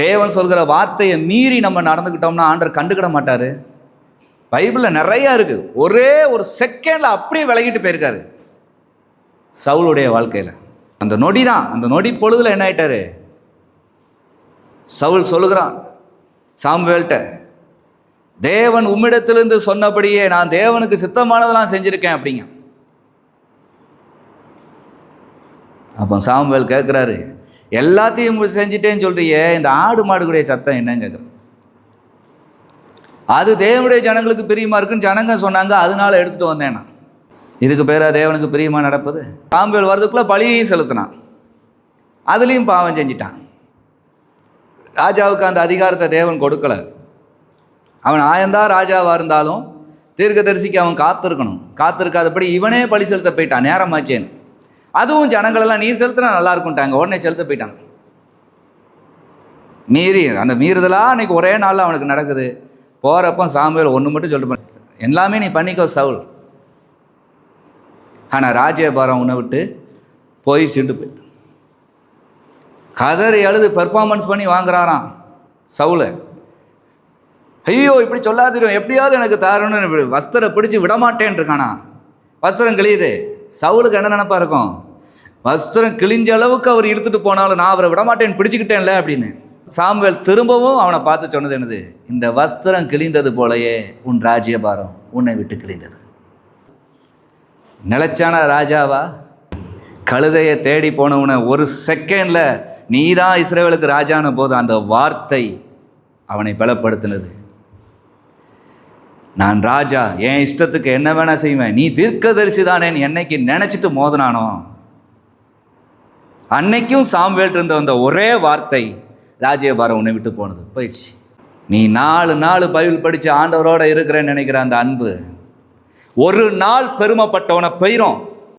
தேவன் சொல்கிற வார்த்தையை மீறி நம்ம நடந்துக்கிட்டோம்னா ஆண்டர் கண்டுக்கிட மாட்டார். பைபிளில் நிறையா இருக்குது ஒரே ஒரு செகண்டில் அப்படியே விலகிட்டு போயிருக்காரு. சவுளுடைய வாழ்க்கையில். அந்த நொடி தான் அந்த நொடி பொழுதுல என்ன ஆயிட்டாரு? சவுல் சொல்லுகிறான். சாமுவேல்கிட்ட தேவன் உம்மிடத்திலிருந்து சொன்னபடியே நான் தேவனுக்கு சித்தமானதெல்லாம் செஞ்சுருக்கேன் அப்படிங்க. அப்போ சாம்வேல் கேட்குறாரு எல்லாத்தையும் செஞ்சிட்டேன்னு சொல்றியே இந்த ஆடு மாடுகளுடைய சத்தம் என்னன்னு கேட்குறேன். அது தேவனுடைய ஜனங்களுக்கு பிரியமா இருக்குன்னு ஜனங்க சொன்னாங்க அதனால எடுத்துட்டு வந்தேன். நான் இதுக்கு பேரா தேவனுக்கு பிரியமா நடப்பது? சாமுவேல் வரதுக்குள்ள பழியையும் செலுத்தினான். அதுலேயும் பாவம் செஞ்சிட்டான். ராஜாவுக்கு அந்த அதிகாரத்தை தேவன் கொடுக்கல. அவன் ஆயந்தான் ராஜாவாக இருந்தாலும் தீர்க்கதரிசிக்கு அவன் காத்திருக்கணும். காத்திருக்காதபடி இவனே பழி செலுத்த போயிட்டான் நேரமாச்சேன்னு. அதுவும் ஜனங்களெல்லாம் நீர் செலுத்தினா நல்லா இருக்கும்ட்டாங்க உடனே செலுத்த போயிட்டாங்க. மீறி அந்த மீறுதலாக அன்றைக்கி ஒரே நாளில் அவனுக்கு நடக்குது. போகிறப்போ சாமியில் ஒன்று மட்டும் சொல்லிட்டு எல்லாமே நீ பண்ணிக்கோ சவுல். ஆனால் ராஜ்யபாரம் உன்னை விட்டு போய் சிண்டு போயிட்டு. கதறி அழுது பெர்ஃபார்மன்ஸ் பண்ணி வாங்குறாராம் சவுலை. ஐயோ இப்படி சொல்லாதிரும் எப்படியாவது எனக்கு தாரணும்னு வஸ்திரம் பிடிச்சி விடமாட்டேன் இருக்கானா வஸ்திரம் கிழியுது. சவுலுக்கு என்ன நினப்பா இருக்கும்? வஸ்திரம் கிழிஞ்ச அளவுக்கு அவர் இழுத்துட்டு போனாலும் நான் அவரை விடமாட்டேன் பிடிச்சிக்கிட்டேன்ல அப்படின்னு. சாம்வேல் திரும்பவும் அவனை பார்த்து சொன்னது என்னது? இந்த வஸ்திரம் கிழிந்தது போலயே உன் ராஜ்யபாரம் உன்னை விட்டு கிழிந்தது. நிலச்சான ராஜாவா? கழுதையை தேடி போனவனை ஒரு செகண்டில் நீ தான் இஸ்ரேவேலுக்கு ராஜான போது அந்த வார்த்தை அவனை பலப்படுத்தினது. நான் ராஜா என் இஷ்டத்துக்கு என்ன வேணால் செய்வேன் நீ தீர்க்கதரிசி தானேன்னு என்னைக்கு நினச்சிட்டு மோதினானோ? அன்னைக்கும் சாம்வேல் இருந்த அந்த ஒரே வார்த்தை ராஜ்யபாரம் உன்னை விட்டு போனது. போயிடுச்சு. நீ நாலு நாள் பைபிள் படித்து ஆண்டவரோட இருக்கிறேன்னு நினைக்கிற அந்த அன்பு ஒரு நாள் பெருமைப்பட்டவனை பெயரும்.